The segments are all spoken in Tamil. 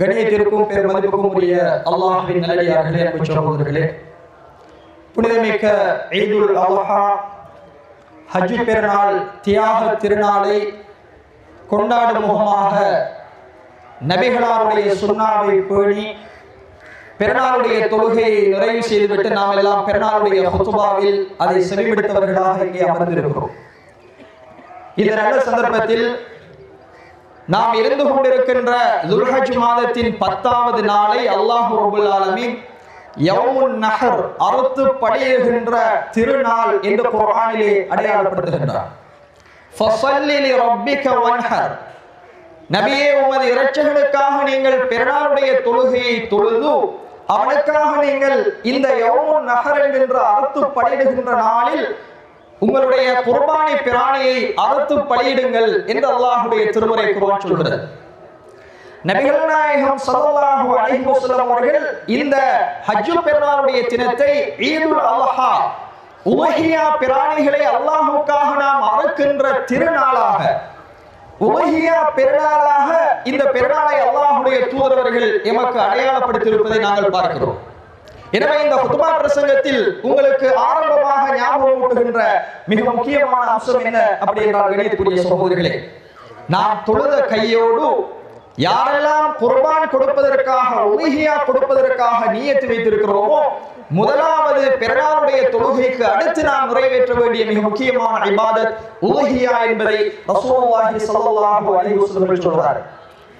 கணியத்திற்கும் பெரும் மதிப்புக்கும் உரிய அல்லாஹின் நல்லடியார்களே அன்பு சகோதரர்களே. புனிதமிக்க ஈதுல் அல்ஹா ஹஜ் பெருநாள் தியாக திருநாளை கொண்டாடும் முகமாக நபிகளாருடைய சுண்ணாவை பேணி பெருநாளுடைய தொழுகையை நிறைவு செய்துவிட்டு நாம் எல்லாம் பெருநாளுடைய ஹுத்துபாவில் அதை செவிமடுத்தவர்களாக இங்கே அமர்ந்திருக்கிறோம். இந்த நல்ல சந்தர்ப்பத்தில் நாம் இருந்து கொண்டிருக்கின்ற துல்ஹஜ் மாதத்தின் பத்தாவது நாளை அல்லாஹு ரபுல் ஆலமின் யவுமுன் நஹர் அறுத்து படையுகின்ற திருநாள் என்று குரானிலே அடையாளப்படுத்துகின்றார். ஃபஸல்லி லிரப்பிக வன்ஹர். நபியே உமது இரட்சகனுக்காக நீங்கள் பிறனாருடைய தொழுகையை தொழுது அவனுக்காக நீங்கள் இந்த யவுமுன் நகர் என்கின்ற அறுத்து படையிடுகின்ற நாளில் உங்களுடைய குர்பானி பிராணியை அறுத்து பலியிடுங்கள் என்று அல்லாஹுடைய திருமுறை குர்ஆன் சொல்கிறது. நபிகள் நாயகம் ஸல்லல்லாஹு அலைஹி வஸல்லம் அவர்கள் இந்த ஹஜ்ஜு பெருநாளுடைய தினத்தை ஈதுல் அல்ஹா உலகியா பிராணிகளை அல்லாஹுக்காக நாம் அறுக்கின்ற திருநாளாக உலகியா பெருநாளாக இந்த பெருநாளை அல்லாஹுடைய தூதரவர்கள் எமக்கு அடையாளப்படுத்தியிருப்பதை நாங்கள் பார்க்கிறோம். எனவே இந்த குத்துபா பிரசங்கத்தில் உங்களுக்கு ஆரம்பமாக ஞாபகம் ஊட்டுகின்ற மிக முக்கியமான அம்சம் என்ன அப்படி என்றால் கணியத்துக்குரிய சகோதரிகளே நாம் தொழுத கையோடு யாரெல்லாம் குர்பான் கொடுப்பதற்காக உலகியா கொடுப்பதற்காக நீயத்து வைத்திருக்கிறோமோ முதலாவது பிறராருடைய தொழுகைக்கு அடுத்து நாம் நிறைவேற்ற வேண்டிய மிக முக்கியமான இபாதத் உலகியா என்பதை ரசூலுல்லாஹி ஸல்லல்லாஹு அலைஹி வஸல்லம் சொல்றார்.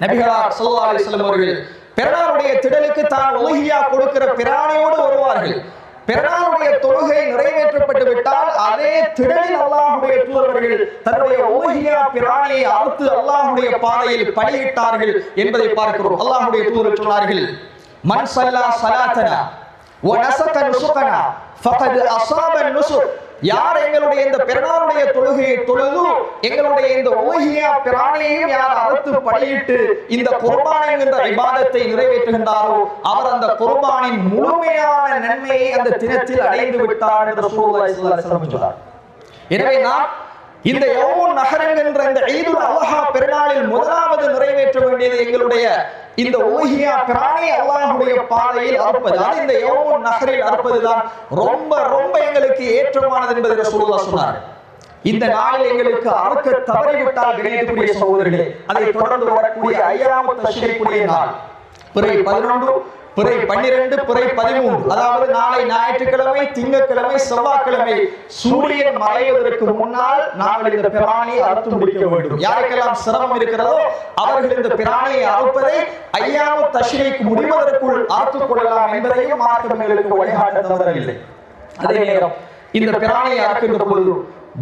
நபிகளார் ஸல்லல்லாஹு அலைஹி வஸல்லம் அவர்கள் பிறனாருடைய திடலுக்கு தான் உலகியா கொடுக்கிற பிராணியோடு வருவார்கள். பிறனாருடைய தொழுகை நிறைவேற்றப்பட்டு விட்டால் அதே திடலில் அல்லாஹுடைய தூதரவர்கள் தன்னுடைய ஓஹியா பிராணியை அறுத்து அல்லாஹுடைய பாதையில் பலியிட்டார்கள் என்பதை பார்க்கிறோம். அல்லாஹுடைய தூதர் சொன்னார்கள் மன் சல்லா சலாத்தனா ஒ நசக்க நுசுக்கனா ஃபகத் அஸாப நுசுக். யார் எங்களுடைய இந்த பெருநாளுடைய தொழுகையை தொழுது எங்களுடைய இந்த ஓகியா பிராணியையும் யார் அறுத்து பலியிட்டு இந்த குர்பான் என்கின்ற விவாதத்தை நிறைவேற்றுகின்றாரோ அவர் அந்த குர்பானின் முழுமையான நன்மையை அந்த தினத்தில் அடைந்து விட்டார் என்று சொல்லுவார் எனவே நாம் இந்த யௌமுன் நகரம் என்ற இந்த ஈதுல் அல்லஹா பெருநாளில் முதலாவது நிறைவேற்ற வேண்டியது எங்களுடைய இந்த ஊகியா பிராணி அல்லாஹுடைய பாதையில் அறுப்பதுதான் இந்த யௌமுன் நகரில் அறுப்பதுதான் ரொம்ப ரொம்ப எங்களுக்கு ஏற்றமானது என்பதை ரசூலுல்லாஹ் சொன்னார். இந்த நாளில் எங்களுக்கு அறுக்க தவறிவிட்டால் கிடைக்கக்கூடிய சகோதரர்களே அதை தொடர்ந்து வரக்கூடிய ஐயாவது நாள். பிறகு பதினொன்று பிறை பன்னிரண்டு பிறை பதிமூன்று. அதாவது நாளை ஞாயிற்றுக்கிழமை திங்கட்கிழமை செவ்வாய்க்கிழமை சூரியன் மறைவதற்கு முன்னால் நாங்கள் இந்த பிராணியை அறுத்து முடிக்க வேண்டும். யாருக்கெல்லாம் சிரமம் இருக்கிறதோ அவர்கள் இந்த பிராணியை அறுப்பதை ஐயாவு தஷ்ரீக்கு முடிவதற்குள் அறுத்துக் கொள்ளலாம் என்பதையும் மார்க்கம் எங்களுக்கு வழிகாட்ட தவறவில்லை அதே நேரம் இந்த பிராணியை அறுக்கின்ற பொழுது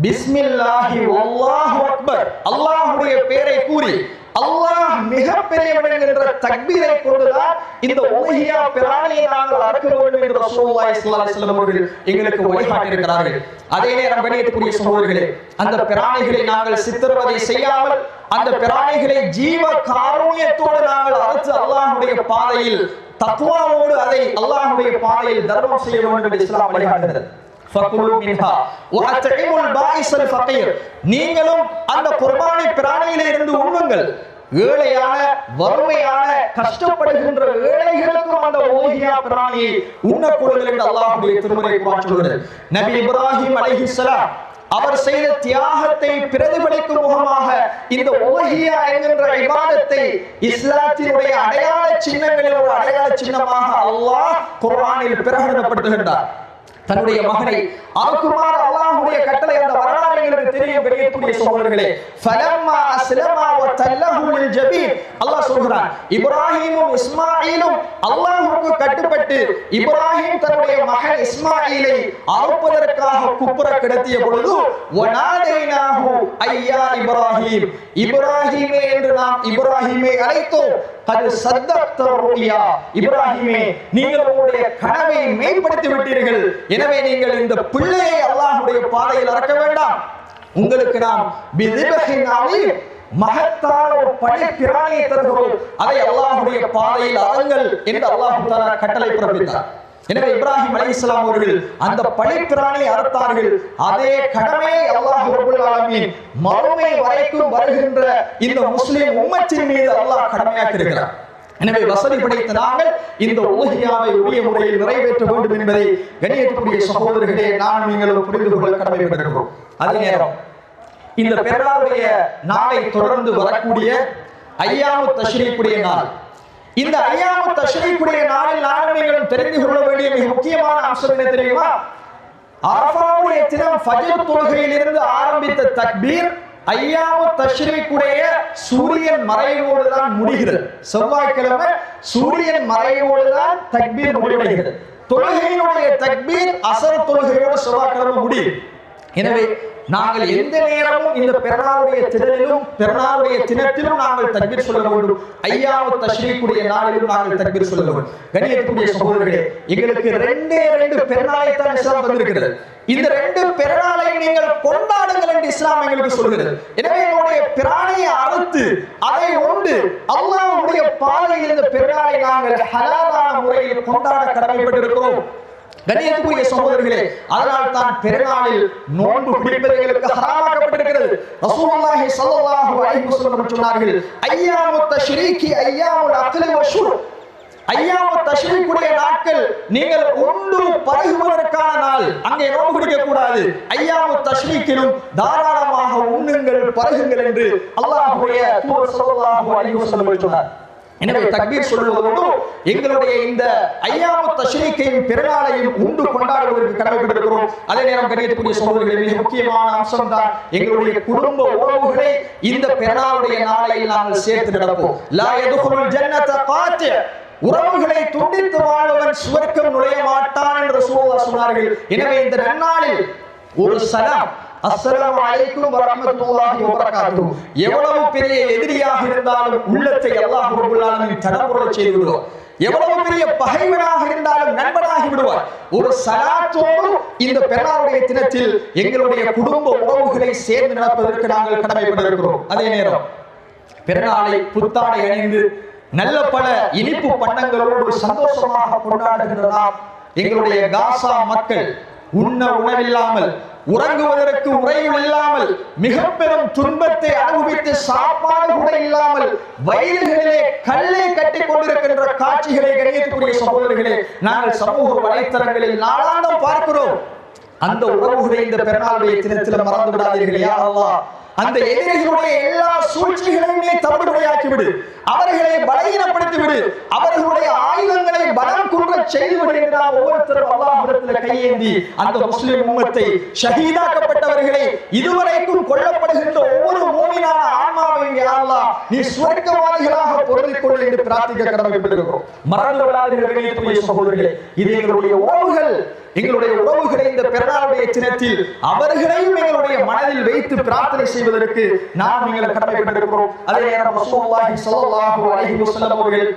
பிஸ்மில்லாஹி அல்லாஹு அக்பர். அல்லாஹுடைய பெயரை கூறி அல்லாஹ் மிகப்பெரியவன் என்ற தக்பீரை கொண்டுதான் இந்த உலகியா பிராணியை நாங்கள் அறுக்க வேண்டும் என்று ரசூலுல்லாஹி ஸல்லல்லாஹு அலைஹி வஸல்லம் அவர்கள் எங்களுக்கு வழிகாட்டி இருக்கிறார்கள் அதே நேரம் வெளியேற்றக்கூடிய சகோதரர்களே அந்த பிராணிகளை நாங்கள் சித்திரவதை செய்யாமல் அந்த பிராணிகளை ஜீவ காரூணியத்தோடு நாங்கள் அறுத்து அல்லாஹ்வுடைய பாதையில் தத்வாவோடு அதை அல்லாஹ்வுடைய பாதையில் தர்மம் செய்ய வேண்டும் என்று இஸ்லாம் வழிகாட்டுகிறது. நீங்களும் அந்த குர்பானி பிராணியிலிருந்து உண்ணுங்கள். ஏழையான வறுமையான கஷ்டப்படுகின்ற ஏழைகளுக்கும் அந்த ஓகியா பிராணி உண்ணக்கூடுங்கள் என்று அல்லாஹுடைய திருமுறை சொல்கிறது. நபி இப்ராஹிம் அலைஹிஸ்ஸலாம் அவர் செய்த தியாகத்தை பிரதிபலிக்கும் முகமாக இந்த ஓஹியா என்கின்ற விவாதத்தை இஸ்லாத்தினுடைய அடையாள சின்னங்களில் ஒரு அடையாள சின்னமாக அல்லாஹ் குரானில் பிரகடனப்படுத்துகின்றார். தன்னுடைய மகனை அறுக்குமாறு அல்லாஹ்வுடைய கட்டளை அந்த வரலாறு எங்களுக்கு தெரியும் பெரியக்கூடிய சகோதரர்களே ஃபலம்மா அஸ்லமா வ தல்லஹு லில் ஜபீன் அல்லாஹ் சொல்கிறான் இப்ராஹீமும் இஸ்மாஈலும் அல்லாஹ்வுக்கு கட்டுப்பட்டு இப்ராஹிம் தன்னுடைய மகன் இஸ்மாஈலை அறுப்பதற்காக குப்புற கிடத்திய பொழுது வனாதைனாஹு ஐயா இப்ராஹிம். இப்ராஹிமே என்று நாம் இப்ராஹிமை அழைத்தோம். அது சத்தத்த ருயா இப்ராஹிமே நீங்கள் உங்களுடைய கனவை மேம்படுத்தி விட்டீர்கள் எனவே நீங்கள் இந்த பிள்ளையை அல்லாஹுடைய பாதையில் அறக்க வேண்டாம். உங்களுக்கு நாம் மகத்தான ஒரு படை பிராணியை தருகிறோம். அதை அல்லாஹுடைய பாதையில் அறங்கள் என்று அல்லாஹு தஆலா கட்டளை பிறப்பித்தார். எனவே இப்ராஹிம் அலி இஸ்லாம் அவர்கள் அந்த பழிப்பிரானை அறுத்தார்கள். அதே கடமையை அல்லாஹ் ரப்பல் ஆலமீன் மறுமை வரைக்கும் வருகின்ற இந்த முஸ்லிம் உம்மத்தின் மீது அல்லாஹ் கடமையாக்கி இருக்கிறார் எனவே வசதி படைத்த நாங்கள் இந்த உலகியாவை உரிய முறையில் நிறைவேற்ற வேண்டும் என்பதை கணியக்கூடிய சகோதரர்களே நான் நீங்களும் புரிந்து கொள்ள கடமைப்பட்டிருக்கிறோம். அதே நேரம் இந்த பெருநாளுடைய நாளை தொடர்ந்து வரக்கூடிய ஐயாமு தஷ்ரீக்குடைய நாள். இந்த ஐயாமு தஷ்ரீக்குடைய நாளில் நாங்கள் நீங்களும் தெரிந்து கொள்ள வேண்டிய மிக முக்கியமான அம்சம் என்ன தெரியுமா? அரபாவுடைய தினம் ஃபஜர் தொழுகையிலிருந்து ஆரம்பித்த தக்பீர் ஐயாமு தஷ்ரீக்குடைய சூரியன் மறைவோடு தான் முடிகிறது. செவ்வாய்க்கிழமை சூரியன் மறைவோடு தான் தக்பீர் முடிவடைகிறது. தொழுகையினுடைய தக்பீர் அசர தொழுகையோடு செவ்வாய்க்கிழமை முடியும். எனவே நாங்கள் எந்த நேரமும் இந்த பெருநாளுடைய திடலிலும் பெருநாளுடைய தினத்திலும் நாங்கள் தக்பீர் சொல்ல வேண்டும். ஐயாவு தஷ்ரீக்குடைய நாளிலும் நாங்கள் தக்பீர் சொல்ல வேண்டும். கண்ணியத்துக்குரிய சகோதரர்களே எங்களுக்கு ரெண்டே ரெண்டு பெருநாளை தான் இஸ்லாம் வந்திருக்கிறது இந்த ரெண்டு பெருநாளை நீங்கள் கொண்டாடுங்கள் என்று இஸ்லாம் எங்களுக்கு சொல்கிறது எனவே என்னுடைய பிராணியை அறுத்து அதை உண்டு அல்லாஹ்வுடைய பாதையில் இந்த பெருநாளை நாங்கள் ஹலாலான முறையில் கொண்டாட கடமைப்பட்டிருக்கிறோம். கண்ணியத்துக்குரிய சகோதரர்களே அதனால் தான் பெருநாளில் நோன்பு பிடிப்பது எங்களுக்கு ஹராமாக்கப்பட்டிருக்கிறது ரசூலுல்லாஹி ஸல்லல்லாஹு அலைஹி வஸல்லம் சொன்னார்கள் ஐயாமு தஷ்ரீகி ஐயாமுல் அக்லி வஷுர். ஐயாமு தஷ்ரீக்குடைய நாட்கள் நீங்கள் உண்டு பருகுவதற்கான நாள். அங்கே நோன்பு பிடிக்க கூடாது ஐயாமு தஷ்ரீக்கிலும் தாராளமாக உண்ணுங்கள் பருகுங்கள் என்று அல்லாஹ்வுடைய தூதர் ஸல்லல்லாஹு அலைஹி வஸல்லம் சொன்னார். எனவே தக்பீர் சொல்வதோடு எங்களுடைய இந்த ஐயாமு தஷ்ரீக்கையும் பிறநாளையும் உண்டு கொண்டாடுவதற்கு கடமைப்பட்டிருக்கிறோம். அதே நேரம் கணியத்துக்குரிய சகோதரர்களே மிக முக்கியமான அம்சம் தான் எங்களுடைய குடும்ப உறவுகளை இந்த பிறநாளுடைய நாளையில் நாங்கள் சேர்த்து நடப்போம். லா எதுகுல் ஜன்னத காத்து உறவுகளை துண்டித்து வாழ்வன் சுவர்க்கம் நுழைய மாட்டான் என்று ரசூலுல்லாஹ் சொன்னார்கள். எனவே இந்த நன்னாளில் ஒரு சலாம் அஸ்ஸலாமு அலைக்கும் வரஹ்மத்துல்லாஹி வபரகாத்துஹு. எவ்வளவு பெரிய எதிரியாக இருந்தாலும் உள்ளத்தை அல்லாஹ் ரப்பல் ஆலமீன் தடபுரச் செய்து விடுவார் எவ்வளவு பெரிய பகைவனாக இருந்தாலும் நண்பனாகி விடுவார் ஒரு சலாத்தோடு இந்த பெருநாளுடைய தினத்தில் எங்களுடைய குடும்ப உறவுகளை சேர்ந்து நடப்பதற்கு நாங்கள் கடமைப்பட்டிருக்கிறோம். அதே நேரம் பிறநாளை புத்தாடை அணிந்து நல்ல பல இனிப்பு பண்டங்களோடு சந்தோஷமாக கொண்டாடுகின்ற எங்களுடைய காசா மக்கள் உண்ண உணவில்லாமல் உறங்குவதற்கு உறையும் இல்லாமல் மிக பெரும் துன்பத்தை அனுபவித்து சாப்பாடு கூட இல்லாமல் வயல்களிலே கல்லை கட்டி கொண்டிருக்கின்ற காட்சிகளை கணியக்கூடிய சகோதரர்களே நாங்கள் சமூக வலைத்தளங்களில் நாளாந்தம் பார்க்கிறோம். அந்த உறவுகளை இந்த பெருநாளுடைய தினத்தில் மறந்து விடாதீர்கள் யா அல்லாஹ். அந்த எதிரிகளுடைய எல்லா சூழ்ச்சிகளையுமே தவிடுபடியாக்கி விடு அவர்களை பலகீனப்படுத்தி விடு அவர்களுடைய ஆயுதங்களை பலம் குன்ற செய்து விடு என்று ஒவ்வொருத்தரும் அல்லாஹிடத்தில் கையேந்தி அந்த முஸ்லிம் உம்மத்தை ஷஹீதாக்கப்பட்டவர்களை இதுவரைக்கும் கொல்லப்படுகின்ற ஒவ்வொரு மூமினான ஆன்மாவையும் யா நீ சுவர்க்கவாதிகளாக பொருந்திக்கொள்ள என்று பிரார்த்திக்க கடமைப்பட்டிருக்கிறோம். மறந்து விடாதீர்கள் கண்ணியத்துக்குரிய சகோதரர்களே இது எங்களுடைய உறவுகள். எங்களுடைய உறவுகளை இந்த பிறநாளுடைய சின்னத்தில் அவர்களையும் எங்களுடைய மனதில் வைத்து பிரார்த்தனை செய்வதற்கு நாம் நீங்கள் கடமைப்பட்டிருக்கிறோம். அதே நேரம் ரசூலுல்லாஹி ஸல்லல்லாஹு அலைஹி வஸல்லம் அவர்கள்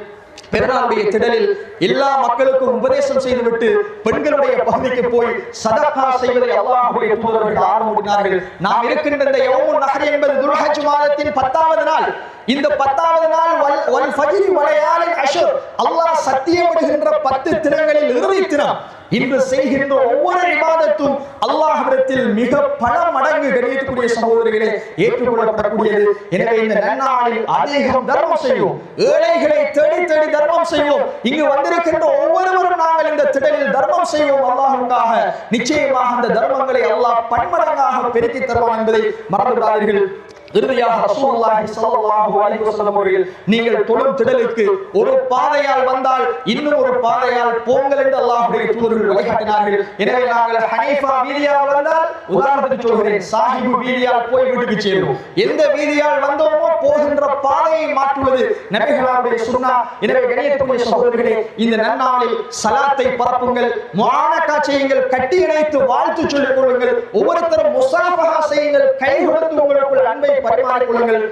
பெருநாளுடைய திடலில் எல்லா மக்களுக்கும் உபதேசம் செய்துவிட்டு பெண்களுடைய பகுதிக்கு போய் சதக்கா செய்வதை அல்லாஹுடைய தூதர்கள் ஆரம்பித்தார்கள் நாம் இருக்கின்ற இந்த யௌமுன் நஹர் என்பது துல்ஹஜ் மாதத்தின் பத்தாவது நாள். இந்த பத்தாவது நாள் வல்- ஃபஜ்ரி வலையாலின் அஷர். அல்லாஹ் சத்தியமிடுகின்ற பத்து திறங்களில் இறுதி திறம் இன்று செய்கின்ற ஒவ்வொரு விவாதத்தும் அல்லாஹிடத்தில் மிக பல மடங்கு கணியக்கூடிய சகோதரிகளை ஏற்றுக்கொள்ளப்படக்கூடியது. எனவே இந்த நன்னாளில் அதிகம் தர்மம் செய்வோம். ஏழைகளை தேடி தேடி தர்மம் செய்வோம். இங்கு வந்திருக்கின்ற ஒவ்வொருவரும் நாங்கள் இந்த திடலில் தர்மம் செய்வோம். அல்லாஹுக்காக நிச்சயமாக அந்த தர்மங்களை அல்லாஹ் பன்மடங்காக பெருக்கி தருவான் என்பதை மறந்து விடாதீர்கள் இறுதியாக ரசூலுல்லாஹி ஸல்லல்லாஹு அலைஹி வஸல்லம் அவர்கள் நீங்கள் தொழும் திடலுக்கு ஒரு பாதையால் வந்தால் இன்னும் ஒரு பாதையால் போங்கள் என்று அல்லாஹ்வுடைய தூதர்கள் வழிகாட்டினார்கள். எனவே நாங்கள் ஹனீஃபா வீதியால் வந்தால் உதாரணத்துக்கு சொல்கிறேன் சாஹிபு வீதியால் போய் வீட்டுக்கு சேரும் எந்த வீதியால் வந்தோமோ போகின்ற பாதையை மாற்றுவது நபிகளாருடைய சுன்னா எனவே கணியத்துக்குரிய சகோதரர்களே இந்த நன்னாளில் சலாத்தை பரப்புங்கள் மானக்கா செய்யுங்கள் கட்டி இணைத்து வாழ்த்து சொல்லிக் கொள்ளுங்கள் ஒவ்வொருத்தரும் முசாஃபஹா செய்யுங்கள் கை கொடுத்து உங்களுக்குள் அன்பை பரிமாறிக் கொள்ளுங்கள்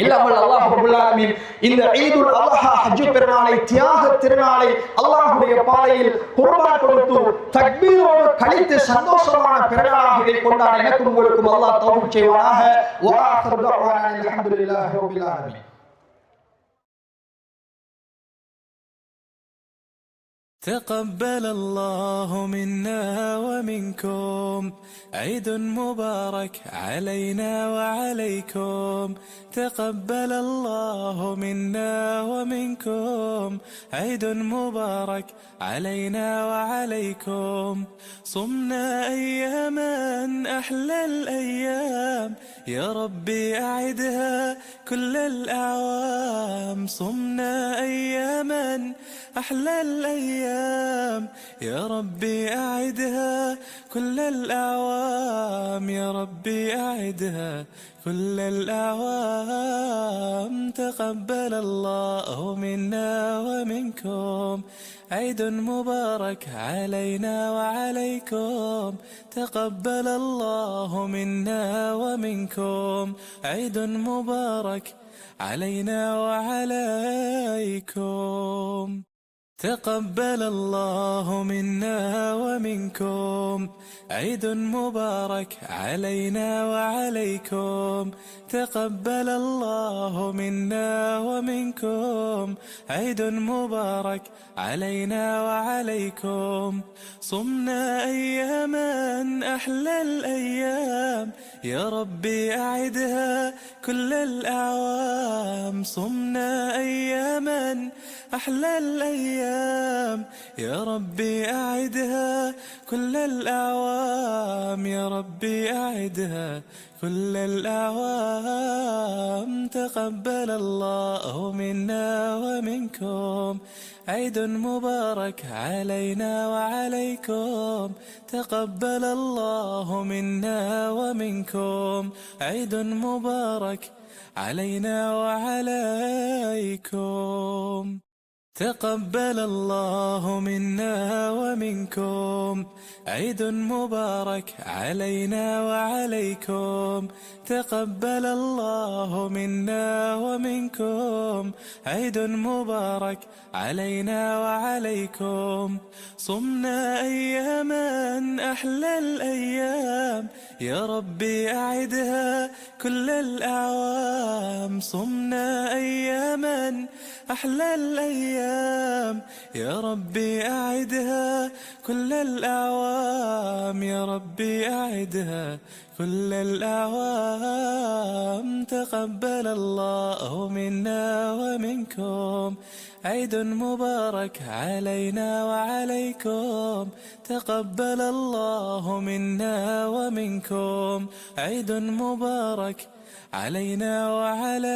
இல்லாமல் அல்லாஹ் இந்த ஈதுல் அல்ஹா ஹஜ் பெருநாளை தியாக திருநாளை அல்லாஹ்வுடைய பாதையில் குர்பான் கொடுத்து தக்பீரோடு கழித்து சந்தோஷமான பெருநாளாக இதை கொண்டாட எனக்கும் உங்களுக்கும் அல்லாஹ் தௌஃபீக் செய்வானாக. வா ஆகிரு தஅவானா அல்ஹம்துலில்லாஹி ரப்பில் ஆலமீன் تقبل الله منا ومنكم. عيد مبارك علينا وعليكم. تقبل الله منا ومنكم. عيد مبارك علينا وعليكم. صمنا أياما أحلى الأيام. يا ربي أعدها كل الأعوام. صمنا أياما أحلى الأيام. يا ربي أعدها كل الأعوام. يا ربي أعدها كل الأعوام. تقبل الله منا ومنكم. عيد مبارك علينا وعليكم. تقبل الله منا ومنكم. عيد مبارك علينا وعليكم. تقبل الله منا ومنكم. عيد مبارك علينا وعليكم. تقبل الله منا ومنكم. عيد مبارك علينا وعليكم. صمنا أياما أحلى الأيام. يا ربي أعدها كل الأعوام. صمنا أياما أحلى الأيام. يا ربي أعدها كل الأعوام. يا ربي أعدها كل الأعوام. تقبل الله منا ومنكم. عيد مبارك علينا وعليكم. تقبل الله منا ومنكم. عيد مبارك علينا وعليكم. تقبل الله منا ومنكم. عيد مبارك علينا وعليكم. تقبل الله منا ومنكم. عيد مبارك علينا وعليكم. صمنا أياما أحلى الأيام. يا ربي أعدها كل الأعوام. صمنا أياما أحلى الأيام يا ربي أعدها كل الأعوام. يا ربي أعدها كل الأعوام. تقبل الله منا ومنكم. عيد مبارك علينا وعليكم. تقبل الله منا ومنكم. عيد مبارك علينا وعليكم.